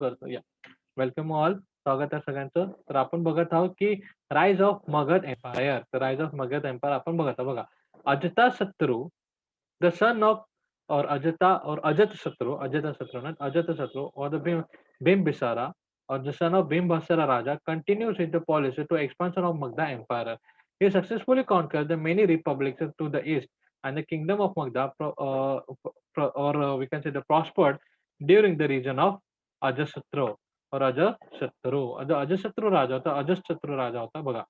करतो या welcome all स्वागत आहे सगळ्यांचं तर आपण बघत आहोत की राईज ऑफ मगध एम्पायर तर राईज ऑफ मगध एम्पायर आपण बघत आहोत बघा अजता शत्रू द सन ऑफ और अजता और अजत शत्रु अजत शत्रु not अजत शत्रु or the Bim, Bimbisara or the son of Bimbasara Raja continues his the policy to expansion of Magda Empire. He successfully conquered the many republics to the east and the kingdom of Magda pro, uh, pro, or uh, we can say the prospered during the region of अजशत्रू और अजशत्रु, अज, अजशत्रु राजा होता, अजशत्रु राजा होता, बघा.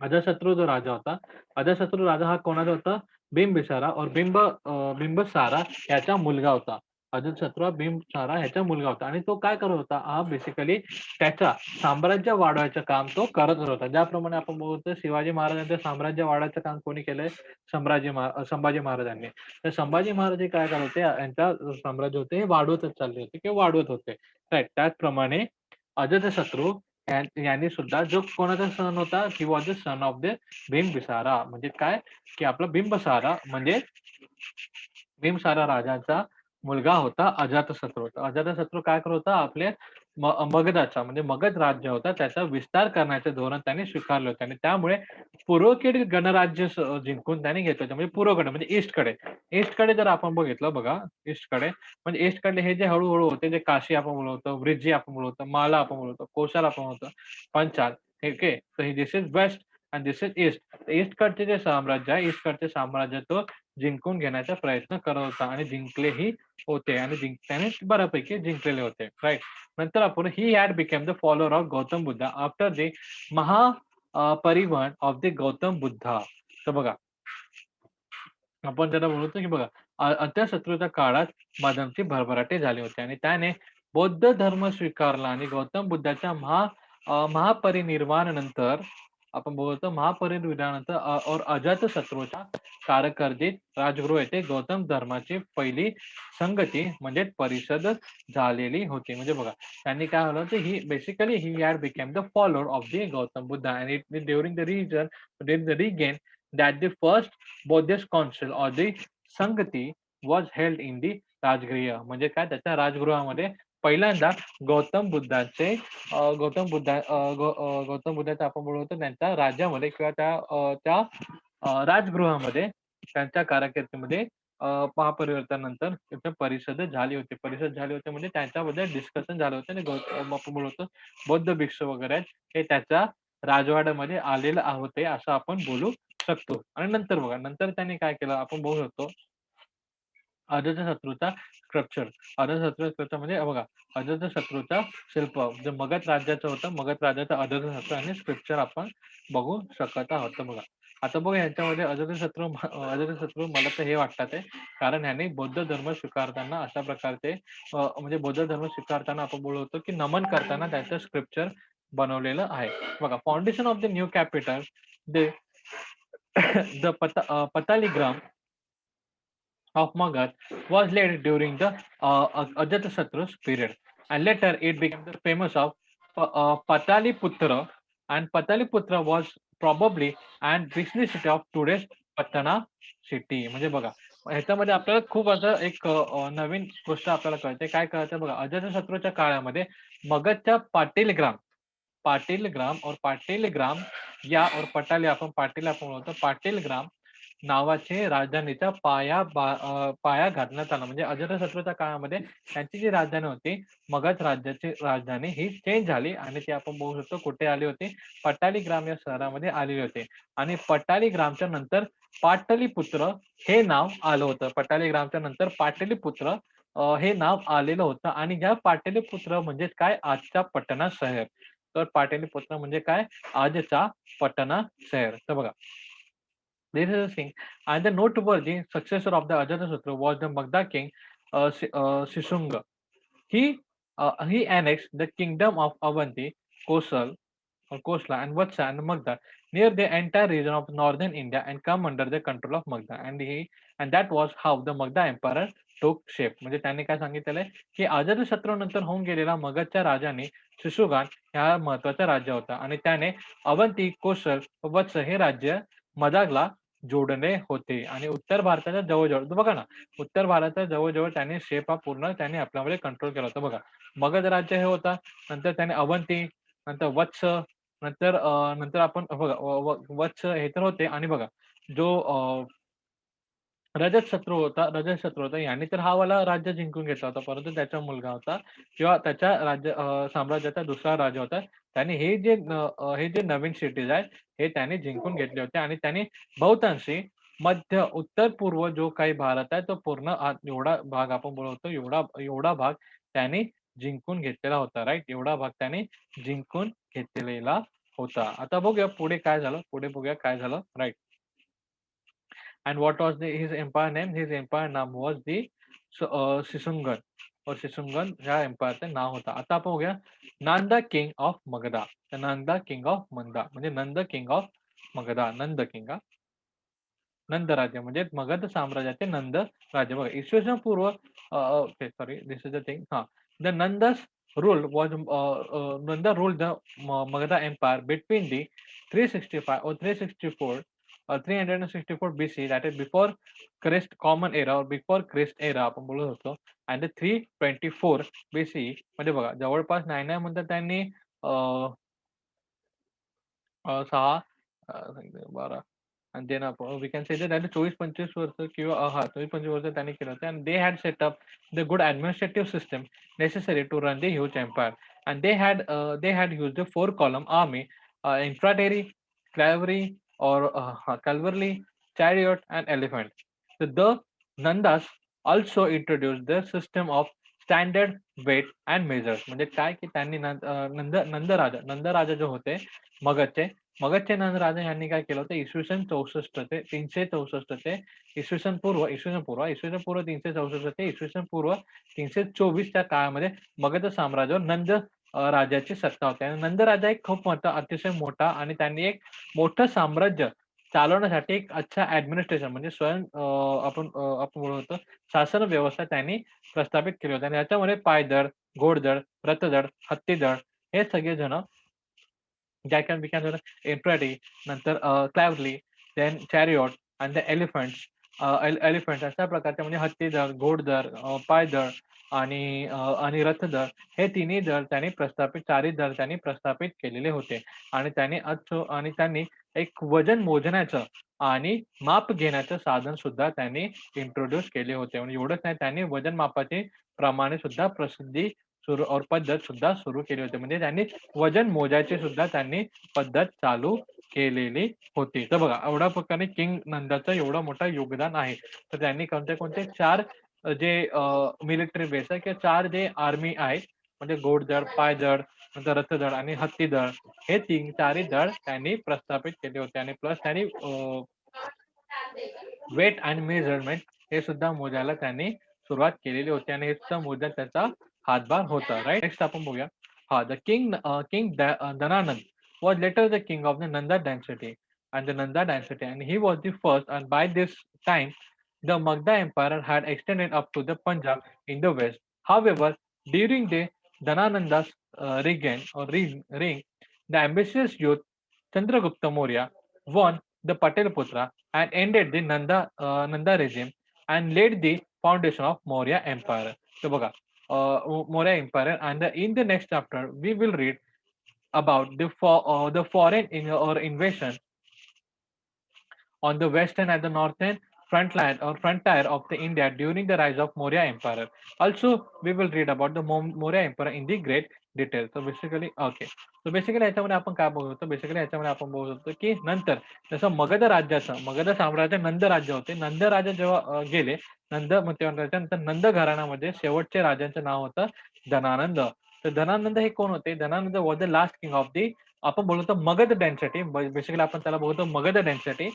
अजशत्रु जो राजा होता, अजशत्रु राजा हा को होता? बिंबिसारा और बिंब बिंबसारा याचा मुलगा होता. अजशत्रू हा बिंबसारा ह्याचा मुलगा होता. आणि तो काय करत होता? हा बेसिकली त्याचा साम्राज्य वाढवायचं काम तो करत होता. ज्याप्रमाणे आपण बघतो शिवाजी महाराजांचं साम्राज्य वाढवायचं काम कोणी केलंय? संभाजी संभाजी महाराजांनी. तर संभाजी महाराज हे काय करत होते? यांचा साम्राज्य होते हे वाढवतच चालले होते किंवा वाढवत होते. राईट त्याचप्रमाणे अजतशत्रू शत्रू यांनी सुद्धा जो कोणाचा सन होता? He was the son of the Bimbisara म्हणजे काय? की आपला बिंबसारा म्हणजे भीमसारा राजाचा मुलगा होता अजातशत्रू. होता अजातशत्रू काय करत होता? आपले मगधाचा म्हणजे मगध राज्य होता. त्याचा विस्तार करण्याचे धोरण त्यांनी स्वीकारलं होतं. आणि त्यामुळे पूर्वकडील गणराज्य जिंकून त्यांनी घेतलं होतं. म्हणजे पूर्वकडे म्हणजे ईस्टकडे. ईस्टकडे जर आपण बघितलं बघा ईस्टकडे. म्हणजे ईस्टकडे हे जे हळूहळू होते जे काशी आपण बोलवतो वृजी आपण बोलवतो माला आपण बोलवतो कोशाल आपण बोलवतो पंचाल. ओके. तर this is west and this is east ईस्टकडचे जे साम्राज्य आहे. ईस्टकडचे साम्राज्य तो जिंकून घेण्याचा प्रयत्न करत होता आणि जिंकलेही होते आणि जिंक त्याने बऱ्यापैकी जिंकलेले होते. राईट नंतर आपण he had became the follower of Gautam Buddha after the महा परिवहन ऑफ द गौतम बुद्धा तर बघा. आपण त्याला बोलतो की बघा अ- अत्याशत्रूच्या काळात मदमची भरभराटे झाली होती आणि त्याने बौद्ध धर्म स्वीकारला आणि गौतम बुद्धाच्या महा महापरिनिर्वाण नंतर आपण बोलतो महापरिनिर्वाणानंतर अ, और अजात शत्रूच्या कारकिर्दीत राजगृह येथे गौतम धर्माची पहिली संगती म्हणजे परिषद झालेली होती. म्हणजे बघा त्यांनी काय झालं होतं he basically he had became the follower of the Gautam Buddha. And it during the region during the reign that the first Buddhist council or the Sangati was held in the Rajgriha. म्हणजे काय? त्याच्या राजगृहामध्ये पहिल्यांदा गौतम बुद्धाचे गौतम बुद्धा गौतम बुद्धाचा आपण बोलतो त्यांच्या राज्यामध्ये किंवा त्या त्या राजगृहामध्ये त्यांच्या कारकिर्दीमध्ये महापरिवर्तनानंतर त्यांच्या परिषद झाली होती. परिषद झाली होती म्हणजे त्यांच्याबद्दल डिस्कशन झालं होतं आणि गौतम आपण बोलतो बौद्ध भिक्षू वगैरे आहेत, हे त्याच्या राजवाड्यामध्ये आलेलं होते असं आपण बोलू शकतो. आणि नंतर बघा नंतर त्यांनी काय केलं आपण बघू शकतो अजातशत्रूचा स्ट्रक्चर अजातशत्रू म्हणजे बघा बघा शत्रूचा शिल्प. जे मगध राज्याचं होतं मगध राज्याचं अजातशत्रू आणि स्क्रिप्चर आपण बघू शकत आहोत. बघा आता बघा यांच्यामध्ये अजातशत्रू अजातशत्रू मला तर हे वाटतात कारण ह्याने बौद्ध धर्म स्वीकारताना अशा प्रकारचे म्हणजे बौद्ध धर्म स्वीकारताना आपण बोलवतो की नमन करताना त्याचं स्क्रिप्चर बनवलेलं आहे. बघा foundation of the new capital the Pata Pataligram of Magad was laid during the uh, Ajatasatru's period, and later it became the famous of uh, Pataliputra, and Pataliputra was probably and business city of today's Patana city. म्हणजे बघा ह्याच्यामध्ये आपल्याला खूप असं एक नवीन गोष्ट आपल्याला कळते काय कळतं बघा अजातशत्रूच्या काळामध्ये मगधच्या पाटील ग्राम पाटील ग्राम और पाटील ग्राम या और पटाली आपण पाटील आपण बोलतो पाटील ग्राम नावाचे राजधानीचा पाया पाया घालण्यात आला. म्हणजे अजातशत्रूच्या काळामध्ये त्यांची जी राजधानी होती मगध राज्याची राजधानी ही चेंज झाली आणि ती आपण बघू शकतो कुठे आली होती? पटाली ग्राम या शहरामध्ये आलेली होते. आणि पटाली ग्रामच्या नंतर पाटलीपुत्र हे नाव आलं होतं. पटाली ग्रामच्या नंतर पाटलीपुत्र हे नाव आलेलं होतं. आणि ह्या पाटलीपुत्र म्हणजे काय? आजचा पटना शहर. तर पाटलीपुत्र म्हणजे काय? आजचा पटना शहर. तर बघा this is a thing and the noteworthy successor of the Ajatasattu was the Magda king uh, Si- uh, Sisunga. He uh, he annexed the kingdom of Avanti, Kosal, or Kosla and Vatsa and Magda near the entire region of northern India and come under the control of Magda. And he and that was how the Magda Empire took shape. म्हणजे त्यांनी काय सांगितलेलं आहे की अजातशत्रू नंतर होऊन गेलेला मगधच्या राजाने शिशुगान ह्या महत्वाचा राज्य होता आणि त्याने अवंती कोशल व वत्स हे राज्य मदागला जोडणे होते आणि उत्तर भारताच्या जवळजवळ बघा ना, उत्तर भारताच्या जवळ-जवळ त्यांनी शेप हा पूर्ण त्यांनी आपल्यामध्ये कंट्रोल केला होता बघा. मगध राज्य हे होता, नंतर त्याने अवंती, नंतर वत्स, नंतर नंतर आपण बघा वत्स हे तर होते आणि बघा जो रजत शत्रू होता रजतशत्रू होता याने तर हा वाला राज्य जिंकून घेतला होता, परंतु त्याचा मुलगा होता किंवा त्याच्या राज्य साम्राज्याचा दुसरा राजा होता. त्याने हे जे न हे जे नवीन सिटीज आहेत, हे त्याने जिंकून घेतले होते आणि त्याने बहुतांशी मध्य, उत्तर-पूर्व जो काही भारत आहे, तो पूर्ण आ एवढा भाग आपण बोलतो एवढा एवढा भाग त्याने जिंकून घेतलेला होता, राइट? एवढा भाग त्याने जिंकून घेतलेला होता. आता बघूया पुढे काय झालं? पुढे बघूया काय झालं, right? And what was the his empire name? His empire name was the स अ, सिसुंगन और सिसुंगन ह्या एम्पायरचं नाव होता आता आपण बघूया Nanda king of Magadha. Nanda king of Manda म्हणजे Nanda king of Magadha. Nanda king Nanda राज्य म्हणजे मगध साम्राज्याचे नंद राज्य. बघा इसवी सन पूर्व sorry this is the thing हाँ. The Nandas rule was uh, uh, Nanda ruled the Ma- Magadha Empire between the 365 or 364 or 364 BC, that is before Christ Common Era or before Christ Era आपण बोलत होतो and the 324 BC मध्ये बघा जवळपास नाही नाही म्हणतात त्यांनी अ, अ, 6 अ, बारा and then आपण we can say that त्यांनी 24-25 वर्ष किंवा अ, हां 24-25 वर्ष त्यांनी केलं होतं and they had set up the good administrative system necessary to run the huge empire and they had uh, they had used the four column army uh, infantry cavalry or uh, हा, chariot and elephant. So the nandas also introduced the system of standard weight and measures. म्हणजे काय की त्यांनी नंद नंदराजा नंद जे होते मगधचे मगधचे नंदराजा यांनी काय केलं होतं? इसवी सन चौसष्ट ते तीनशे चौसष्ट ते इसवी सन पूर्व इसवी सन पूर्व इसवी सन पूर्व तीनशे चौसष्ट ते इसवी सन पूर्व तीनशे चोवीसच्या काळामध्ये मगध साम्राज्यावर नंद राजाची सत्ता होती. आणि नंदराजा एक खूप मोठा अतिशय मोठा आणि त्यांनी एक मोठं साम्राज्य चालवण्यासाठी एक अच्छा ऍडमिनिस्ट्रेशन म्हणजे स्वयं आपण आपण बोलत आपण शासन व्यवस्था त्यांनी प्रस्थापित केली होती. आणि याच्यामध्ये पायदळ, घोडदळ, रथदळ, हत्तीदळ हे सगळे जण ज्या कॅन वी कॅन इन्फ्राटी नंतर cavalry then chariot and the elephants elephant अशा प्रकारचे म्हणजे हत्तीदळ, घोडदळ, पायदळ आणि अ, आणि रथदळ हे तिन्ही दल त्यांनी प्रस्थापित चारही दल त्यांनी प्रस्थापित केलेले होते आणि त्यांनी अच्छो आणि त्यांनी एक वजन मोजण्याचं आणि माप घेण्याचं साधन सुद्धा त्यांनी इंट्रोड्यूस केले होते. म्हणजे एवढंच नाही त्यांनी वजन मापाचे प्रमाणे सुद्धा प्रसिद्धी सुरू और पद्धत सुद्धा सुरू केली होती. म्हणजे त्यांनी वजन मोजायची सुद्धा त्यांनी पद्धत चालू केलेली होती. तर बघा एवढ्या प्रकारे किंग नंदाचं एवढं मोठं योगदान आहे. तर त्यांनी कोणते कोणते 4 जे मिलिटरी बेस आहे किंवा चार जे आर्मी आहेत म्हणजे घोडदळ, पायदळ, नंतर रथदळ आणि हत्तीदळ हे तीन चारही दळ त्यांनी प्रस्थापित केले होते आणि प्लस त्यांनी वेट आणि मेजरमेंट हे सुद्धा मोजायला त्यांनी सुरुवात केलेली होती आणि हे सुद्धा मोजण्यात त्याचा हातभार होता. राईट नेक्स्ट आपण बघूया. हा the king king the was later the king of the Nanda the and the Nanda the and he was the first and by this time the Magadha empire had extended up to the Punjab in the west. However, during the Dhanananda's uh, reign or reign, the ambitious youth Chandragupta Maurya won the Patel Putra and ended the Nanda uh, Nanda regime and laid the foundation of Maurya Empire. So uh, Maurya Empire and the, in the next chapter we will read about the for, uh, the foreign in, or invasion on the western and the northern frontline or frontier of the India during the rise of Maurya Empire. Also, we will read about the Maurya Empire in the great detail तर basically okay तर basically याच्यामध्ये आपण काय बघू शकतो? Basically याच्यामध्ये आपण बघू शकतो की नंतर जसं मगध राज्याचं मगध साम्राज्य नंद राज्य होते. नंद राजा जेव्हा गेले नंद तेव्हा त्याच्यानंतर नंद घराण्यामध्ये शेवटचे राजांचं नाव होतं धनानंद. तर धनानंद हे कोण होते? Dhanananda was the last king of the आपण बोलतो मगध डेन्सिटी बेसिकली आपण त्याला बोलतो मगध डेन्सिटी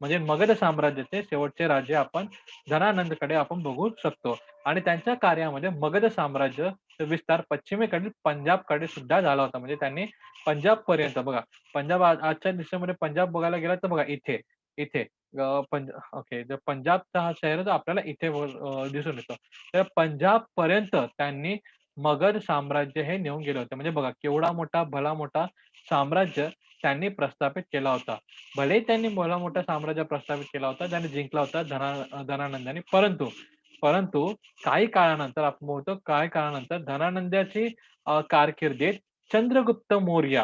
म्हणजे मगध साम्राज्याचे शेवटचे राज्य आपण धनानंदकडे आपण बघू शकतो. आणि त्यांच्या कार्यामध्ये मगध साम्राज्य विस्तार पश्चिमेकडील पंजाबकडे सुद्धा झाला होता. म्हणजे त्यांनी पंजाब पर्यंत बघा. पंजाब आजच्या दिवसामध्ये पंजाब बघायला गेला तर बघा इथे इथे पंज ओके. जर पंजाबचा हा शहर आपल्याला इथे दिसून येतो. तर पंजाब पर्यंत त्यांनी मगध साम्राज्य हे नेऊन गेले होते. म्हणजे बघा केवढा मोठा भला मोठा साम्राज्य त्यांनी प्रस्थापित केला होता. भले त्यांनी मोठा मोठा साम्राज्य प्रस्थापित केला होता, ज्याने जिंकला होता धना धनानंदाने. परंतु परंतु काही काळानंतर आपण बोलतो काही काळानंतर धनानंदाची कारकिर्दीत चंद्रगुप्त मौर्य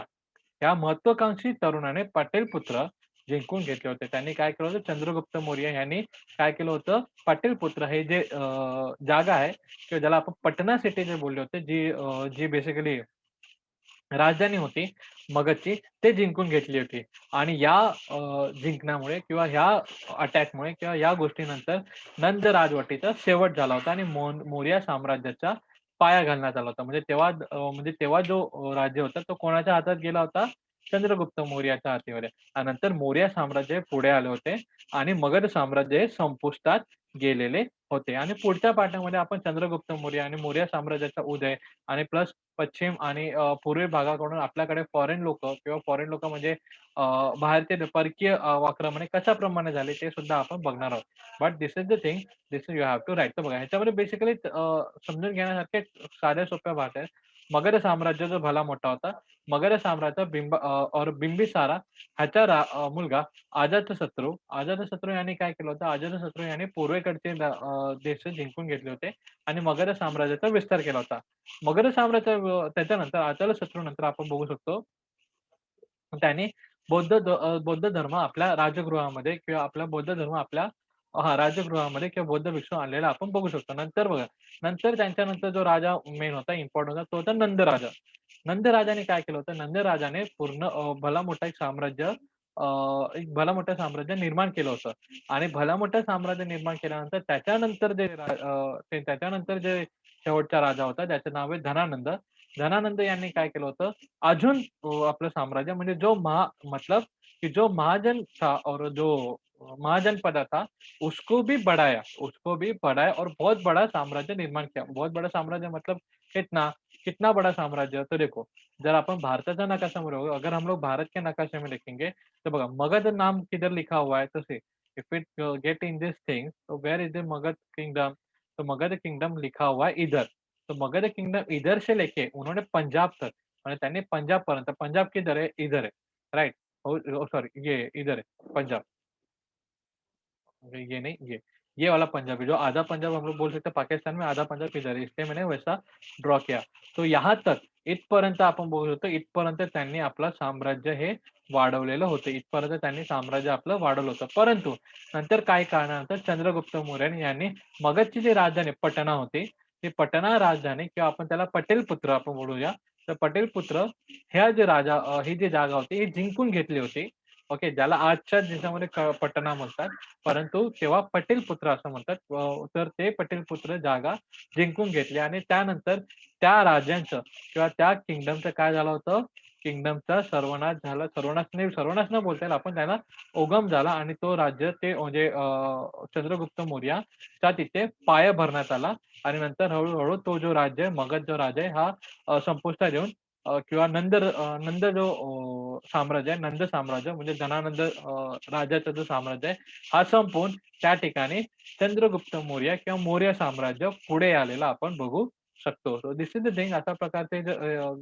या महत्वाकांक्षी तरुणाने पटेल पुत्र जिंकून घेतले होते. त्यांनी काय केलं होतं चंद्रगुप्त मौर्य यांनी काय केलं होतं पाटील पुत्र हे जे जागा आहे किंवा ज्याला आपण पटना सिटी जे बोलले होते जी जी बेसिकली राजधानी होती मगधची ते जिंकून घेतली होती आणि या जिंकण्यामुळे किंवा ह्या अटॅकमुळे किंवा या गोष्टीनंतर नंद राजवटीचा शेवट झाला होता आणि मौन मौर्य साम्राज्याचा पाया घालण्यात आला होता. म्हणजे तेव्हा म्हणजे तेव्हा जो राज्य होता तो कोणाच्या हातात गेला होता? चंद्रगुप्त मौर्याच्या हातीमध्ये आणि नंतर मौर्य साम्राज्य पुढे आले होते आणि मगध साम्राज्य हे संपुष्टात गेलेले होते आणि पुढच्या पाठामध्ये आपण चंद्रगुप्त मौर्य आणि मौर्य साम्राज्याचा उदय आणि प्लस पश्चिम आणि पूर्वी भागाकडून आपल्याकडे फॉरेन लोक किंवा फॉरेन लोक म्हणजे भारतीय परकीय अ, कशाप्रमाणे झाले ते सुद्धा आपण बघणार आहोत. But this is the thing, this you have to write तर बघा ह्याच्यामध्ये बेसिकली समजून घेण्यासारखे साध्या सोप्या भाषा आहेत. मगध साम्राज्याचा भला मोठा होता. मगध साम्राज्य बिंब और बिंबिसारा ह्याचा मुलगा अजातशत्रू अजातशत्रू यांनी काय केलं होतं? अजातशत्रू यांनी पूर्वेकडचे देश जिंकून घेतले होते आणि मगध साम्राज्याचा विस्तार केला होता. मगध साम्राज्य त्याच्यानंतर अजातशत्रू नंतर आपण बघू शकतो त्याने बौद्ध बौद्ध धर्म आपल्या राजगृहामध्ये किंवा आपला बौद्ध धर्म आपल्या हां, राजगृहामध्ये किंवा बौद्ध भिक्षू आणलेला आपण बघू शकतो. नंतर बघा, नंतर त्यांच्यानंतर जो राजा मेन होता, इम्पोर्टंट होता, तो होता नंद राजा. नंद राजाने काय केलं होतं? नंद राजाने पूर्ण अ, भला मोठा एक साम्राज्य अ, एक भला मोठं साम्राज्य निर्माण केलं होतं आणि भला मोठं साम्राज्य निर्माण केल्यानंतर त्याच्यानंतर जे रा अ, ते त्याच्यानंतर जे शेवटचा राजा होता, ज्याचं नाव आहे धनानंद. धनानंद यांनी काय केलं होतं? अजून अ, आपलं साम्राज्य म्हणजे जो महा मतलब कि जो महाजन था और जो महाजनपद था, उसको भी बढ़ाया उसको भी बढ़ाया और बहुत बड़ा साम्राज्य निर्माण किया. बहुत बड़ा साम्राज्य मतलब कितना? कितना बड़ा साम्राज्य? तो देखो, जर आपण भारताचा नकाशामध्ये बघू, अगर हम लोग भारत के नकाशे में देखेंगे, तो बघा मगध नाम किधर लिखा हुआ है? तो see, if it get in this thing, so where is the Magadh kingdom? तो मगध किंगडम लिखा हुआ है इधर. तो मगध किंगडम इधर से लेके उन्होंने पंजाब तक त्यांनी पंजाब पर्यंत पंजाब किधर है? इधर है. राइट? सॉरी ये इधर है पंजाब. ये नहीं ये. ये वाला पंजाबी जो आधा पंजाब हम लोग बोल सकते हैं पाकिस्तान में, आधा पंजाब इधर इसलिए मैंने वैसा ड्रॉ किया. तो यहाँ तक इथपर्यंत आपण बघू शकतो, इथपर्यंत त्यांनी आपलं साम्राज्य हे वाढवलेलं होतं. इथपर्यंत त्यांनी साम्राज्य आपलं वाढवलं होतं. परंतु नंतर काही कारणानंतर चंद्रगुप्त मौर्य यांनी मगधची जी राजधानी पटना होती, ती पटना राजधानी किंवा आपण त्याला पटेल पुत्र आपण बोलूया. तर पटेल पुत्र ह्या जे राजा ही जी जागा होती, ही जिंकून घेतली होती. ओके. ज्याला आजच्या देशामध्ये पटना म्हणतात. परंतु तेव्हा पटेल पुत्र असं म्हणतात. तर ते पटेल पुत्र जागा जिंकून घेतली आणि त्यानंतर त्या राजांचं किंवा त्या किंगडमचं काय झालं होतं? किंगडमचा सर्वनाश झाला. सर्वनाश नाही सर्वनाश न बोलता येईल आपण त्याला उगम झाला आणि तो राज्य ते म्हणजे चंद्रगुप्त मौर्याचा तिथे पाया भरण्यात आला आणि नंतर हळूहळू तो जो राज्य आहे, मगध जो राज्य आहे हा संपुष्टात येऊन किंवा नंद नंद जो साम्राज्य आहे, नंद साम्राज्य म्हणजे धनानंद राजाचं जो साम्राज्य आहे, हा संपवून त्या ठिकाणी चंद्रगुप्त मौर्य किंवा मौर्य साम्राज्य पुढे आलेला आपण बघू शकतो. सो इज द थिंग अशा प्रकारचे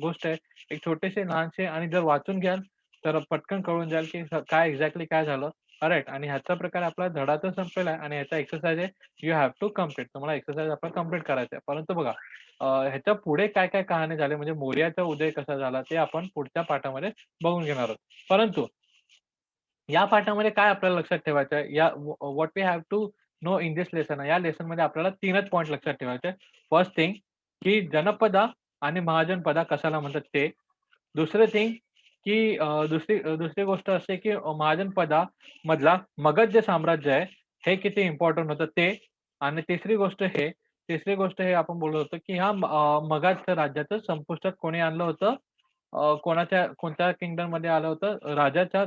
गोष्ट आहे. एक छोटेसे लहानसे आणि जर वाचून घ्याल, तर पटकन कळून जाईल की काय एक्झॅक्टली काय झालं. राईट आणि ह्याचा प्रकार आपला धडा तर संपलेला आहे आणि ह्याचा एक्सरसाइज आहे, यू हॅव टू कंप्लीट तुम्हाला एक्सरसाइज आपला कंप्लीट करायचा आहे. परंतु बघा ह्याच्या पुढे काय-काय कहाणी झाली म्हणजे मौर्याचा उदय कसा झाला, ते आपण पुढच्या पाठामध्ये बघून घेणार आहोत. परंतु या पाठामध्ये काय आपल्याला लक्षात ठेवायचं आहे, या what we have to know in this lesson या लेसनमध्ये आपल्याला तीनच पॉईंट लक्षात ठेवायचे फर्स्ट थिंग की जनपदा आणि महाजनपदा कशाला म्हणतात ते. दुसरं थिंग की दुसरी दुसरी गोष्ट असते की महाजनपदा मधला मगध जे साम्राज्य आहे, हे किती इम्पॉर्टंट होतं ते आणि तिसरी गोष्ट हे तिसरी गोष्ट हे आपण बोलत होतो की ह्या मगध राज्याचं संपुष्टात कोणी आणलं होतं? कोणाच्या कोणत्या किंगडममध्ये आलं होतं? राजाच्या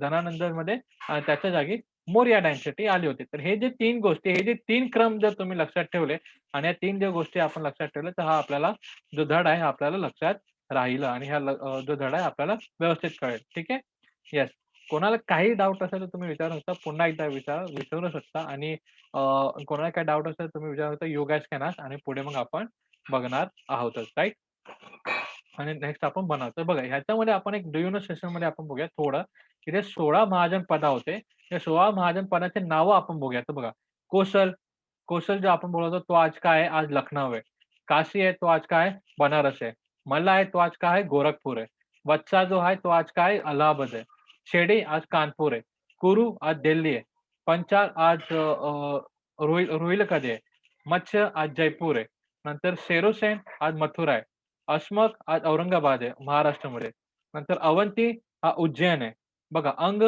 धनानंदमध्ये आणि त्याच्या जागी मोर्या डायन्सिटी आली होती. तर हे जे तीन गोष्टी, हे जे तीन क्रम जर तुम्ही लक्षात ठेवले आणि या तीन ज्या गोष्टी आपण लक्षात ठेवल्या, तर हा आपल्याला जो धड आहे, हा आपल्याला लक्षात राहिलं आणि हा जो धडा आहे आपल्याला व्यवस्थित कळेल. ठीक आहे? येस. कोणाला काही डाउट असेल तर तुम्ही विचारू शकता. पुन्हा एकदा विचार विचारू शकता आणि कोणाला काही डाउट असेल तुम्ही विचारू शकता. यू गाईज आणि पुढे मग आपण बघणार आहोतच राईट आणि नेक्स्ट आपण बनवतो बघा ह्याच्यामध्ये आपण एक डू सेशनमध्ये आपण बघूया थोडं की ते सोळा महाजन पदा होते या सोळा महाजन पदाचे नावं आपण बघूया तर बघा कोसल कोसल जो आपण बोलतो तो आज काय आहे आज लखनौ आहे काशी आहे तो आज काय बनारस आहे मल्ला आहे तो आज काय आहे गोरखपूर आहे बच्चा जो आहे तो आज काय आहे अलाहाबाद आहे शेडी आज कानपूर आहे कुरु आज दिल्ली आहे पंचाल आज रोहिल आहे मत्स्य आज जयपूर आहे नंतर शेरोसेन आज मथुरा आहे अश्मक आज औरंगाबाद आहे महाराष्ट्रामध्ये नंतर अवंती हा उज्जैन आहे बघा अंग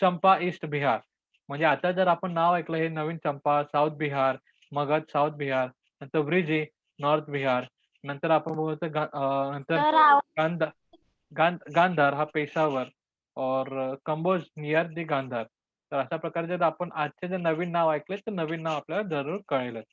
चंपा ईस्ट बिहार। म्हणजे आता जर आपण नाव ऐकलं हे नवीन चंपा साऊथ बिहार मगध साऊथ बिहार नंतर व्रिजी नॉर्थ बिहार नंतर आपण बघतो नंतर सर आवाज गांधा गांध गांधार हा पेशावर और कंबोज नियर दी गांधार. तर अशा प्रकारे जर आपण आजचे जे नवीन नाव ऐकले तर नवीन नाव आपल्याला जरूर कळेलच.